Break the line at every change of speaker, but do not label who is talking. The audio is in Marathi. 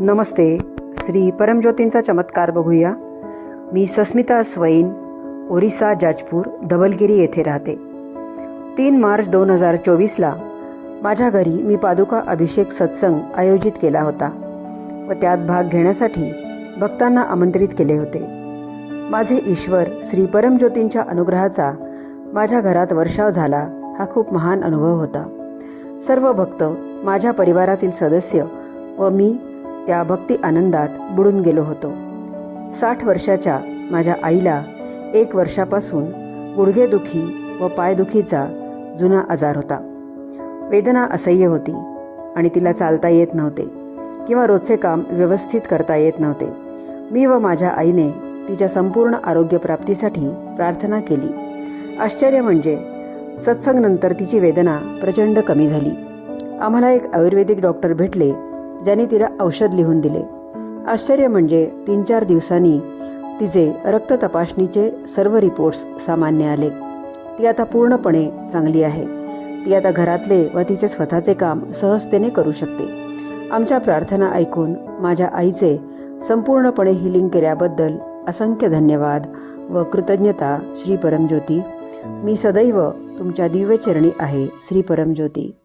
नमस्ते श्री परमज्योतींचा चमत्कार बघूया. मी सस्मिता स्वैन ओरिसा जाजपूर धवलगिरी येथे राहते. तीन मार्च दोन हजार चोवीसला माझ्या घरी मी पादुका अभिषेक सत्संग आयोजित केला होता व त्यात भाग घेण्यासाठी भक्तांना आमंत्रित केले होते. माझे ईश्वर श्री परमज्योतींच्या अनुग्रहाचा माझ्या घरात वर्षाव झाला हा खूप महान अनुभव होता. सर्व भक्त माझ्या परिवारातील सदस्य व मी त्या भक्ती आनंदात बुडून गेलो होतो. साठ वर्षाच्या माझ्या आईला एक वर्षापासून गुडघेदुखी व पायदुखीचा जुना आजार होता. वेदना असह्य होती आणि तिला चालता येत नव्हते किंवा रोजचे काम व्यवस्थित करता येत नव्हते. मी व माझ्या आईने तिच्या संपूर्ण आरोग्यप्राप्तीसाठी प्रार्थना केली. आश्चर्य म्हणजे सत्संगनंतर तिची वेदना प्रचंड कमी झाली. आम्हाला एक आयुर्वेदिक डॉक्टर भेटले ज्याने तिला औषध लिहून दिले. आश्चर्य म्हणजे तीन चार दिवसांनी तिचे रक्त तपासणीचे सर्व रिपोर्ट्स सामान्य आले. ती आता पूर्णपणे चांगली आहे. ती आता घरातले व तिचे स्वतःचे काम सहजतेने करू शकते. आमच्या प्रार्थना ऐकून माझ्या आईचे संपूर्णपणे हिलिंग केल्याबद्दल असंख्य धन्यवाद व कृतज्ञता श्री परमज्योती. मी सदैव तुमच्या दिव्यचरणी आहे श्री परमज्योती.